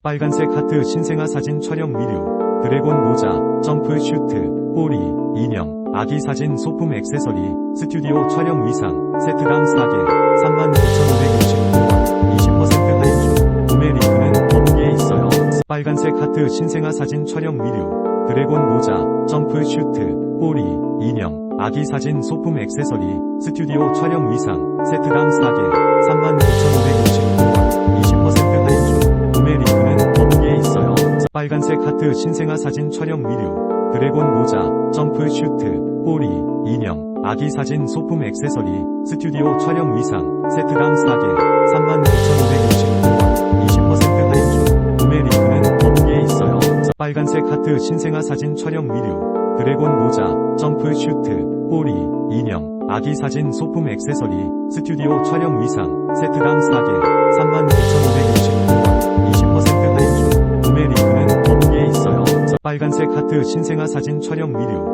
빨간색 하트 신생아 사진 촬영 미료, 드래곤 모자, 점프 슈트, 꼬리, 인형, 아기 사진 소품 액세서리, 스튜디오 촬영 의상, 세트당 4개, 39,569원, 20% 할인 중, 구매 링크는 더보기에 있어요. 빨간색 하트 신생아 사진 촬영 미료, 드래곤 모자, 점프 슈트, 꼬리, 인형, 아기 사진 소품 액세서리, 스튜디오 촬영 의상, 세트당 4개, 39,569원, 빨간색 하트 신생아 사진 촬영 미료, 드래곤 모자, 점프 슈트, 꼬리, 인형, 아기 사진 소품 액세서리, 스튜디오 촬영 의상, 세트당 4개, 39,569원, 20% 할인 중, 구매 링크는 더보기에 있어요. 빨간색 하트 신생아 사진 촬영 미료, 드래곤 모자, 점프 슈트, 꼬리, 인형, 아기 사진 소품 액세서리, 스튜디오 촬영 의상, 세트당 4개, 빨간색 하트 신생아 사진 촬영 미료,